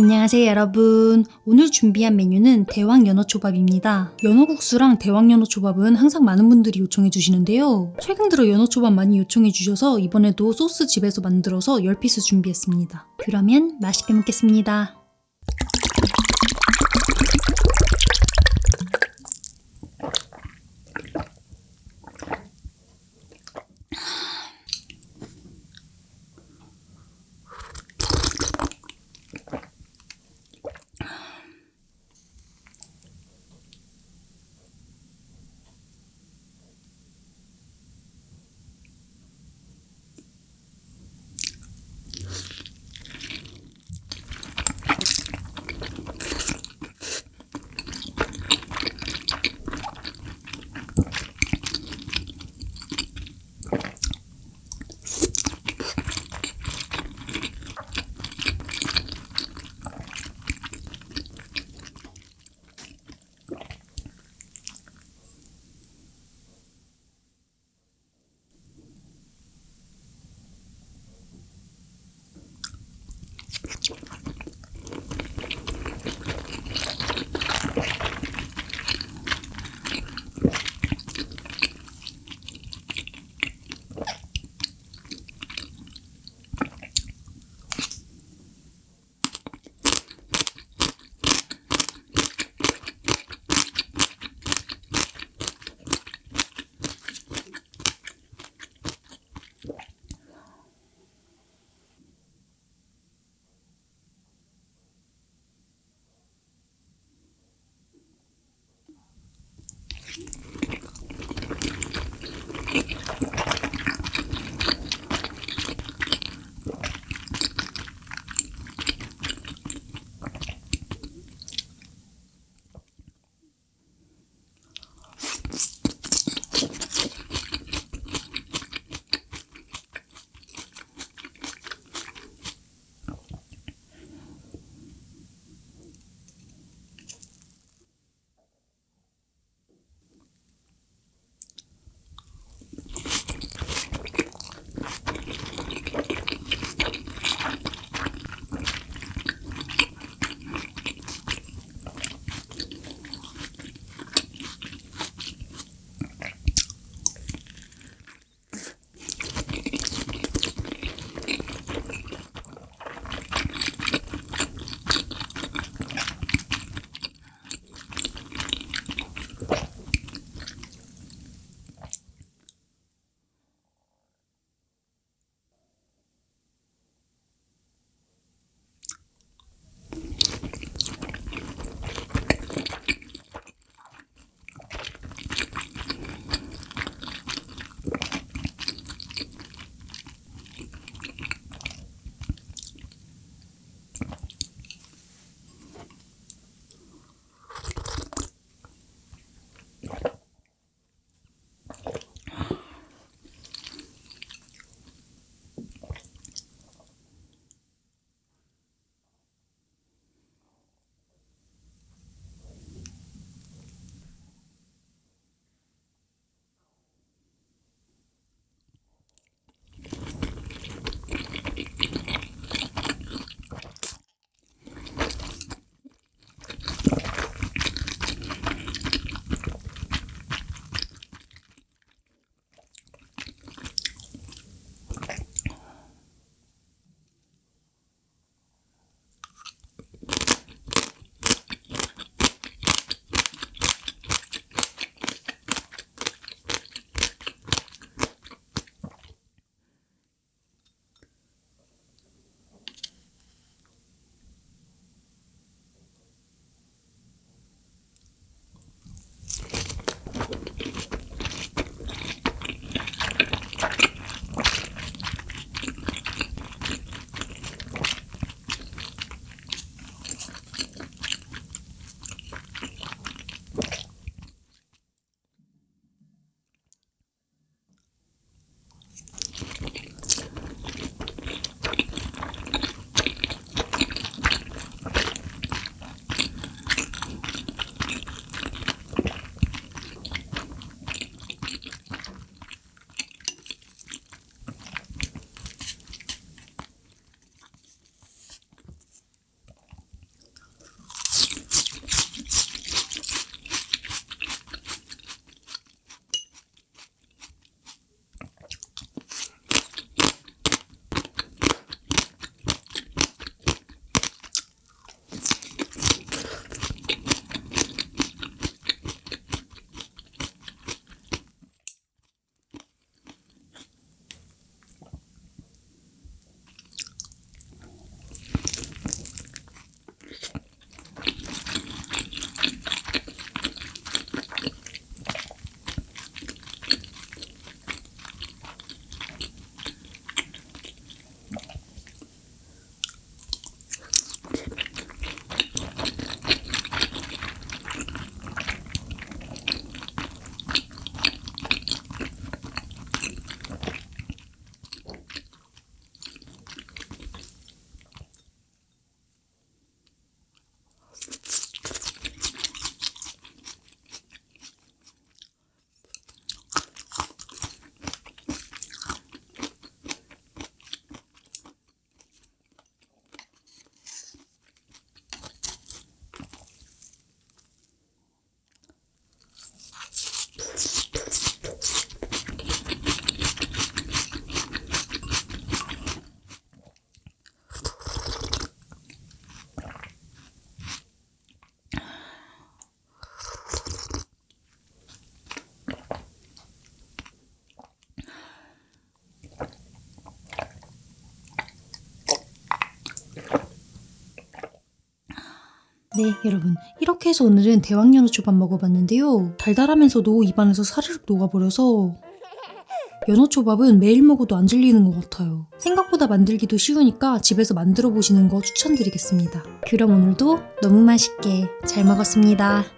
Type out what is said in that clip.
안녕하세요 여러분. 오늘 준비한 메뉴는 대왕 연어초밥입니다. 연어국수랑 대왕 연어초밥은 항상 많은 분들이 요청해 주시는데요. 최근 들어 연어초밥 많이 요청해 주셔서 이번에도 소스 집에서 만들어서 10피스 준비했습니다. 그러면 맛있게 먹겠습니다 네, 여러분. 이렇게 해서 오늘은 대왕연어 초밥 먹어봤는데요. 달달하면서도 입안에서 사르륵 녹아버려서 연어초밥은 매일 먹어도 안 질리는 것 같아요. 생각보다 만들기도 쉬우니까 집에서 만들어 보시는 거 추천드리겠습니다. 그럼 오늘도 너무 맛있게 잘 먹었습니다.